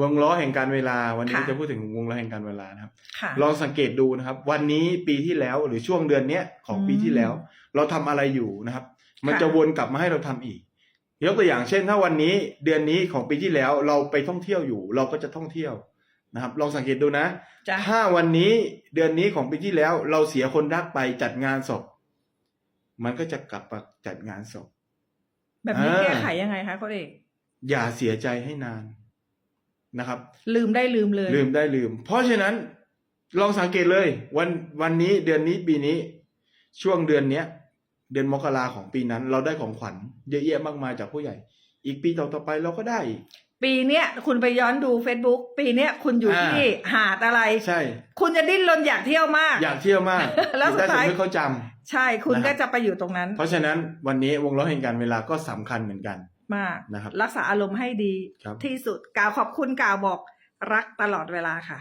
วงล้อแห่งการเวลา วันนี้ค่ะจะพูดถึงวงล้อแห่งการเวลานะครับค่ะลองสังเกตดูนะครับ วันนี้ปีที่แล้วหรือช่วงเดือนเนี้ยของปีที่แล้ว เราทำอะไรอยู่นะครับ มันค่ะจะวนกลับมาให้เราทำอีก ยกตัวอย่างเช่น ถ้าวันนี้เดือนนี้ของปีที่แล้วเราไปท่องเที่ยวอยู่ เราก็จะท่องเที่ยวนะครับ ลองสังเกตดูนะจ้ะถ้าวันนี้เดือนนี้ของปีที่แล้ว เราเสียคนรักไปจัดงานศพมันก็จะกลับมาจัดงานศพแบบนี้อ่าแก้ไขยังไงคะโค้ดเอกอย่าเสียใจให้นาน นะครับ ลืมได้ลืมเลย ลืมได้ลืม เพราะฉะนั้นลองสังเกตเลย วันวันนี้เดือนนี้ปีนี้ ช่วงเดือนเนี้ย เดือนมกราของปีนั้น เราได้ของขวัญเยอะแยะมากมายจากผู้ใหญ่ อีกปีต่อๆไปเราก็ได้อีก ปีเนี้ยคุณไปย้อนดู Facebook ปีเนี้ยคุณอยู่อ่า ที่หาดอะไร ใช่ คุณจะดิ้นรนอยากเที่ยวมาก อยากเที่ยวมากแล้วสุดได้สท้ายมมติเขาจำ ใช่คุณนะครับ ก็จะไปอยู่ตรงนั้น เพราะฉะนั้นวันนี้วงล้อแห่งการเวลาก็สำคัญเหมือนกัน มากนะครับรักษาอารมณ์ให้ดีครับ ที่สุดกล่าวขอบคุณกล่าวบอกรักตลอดเวลาค่ะ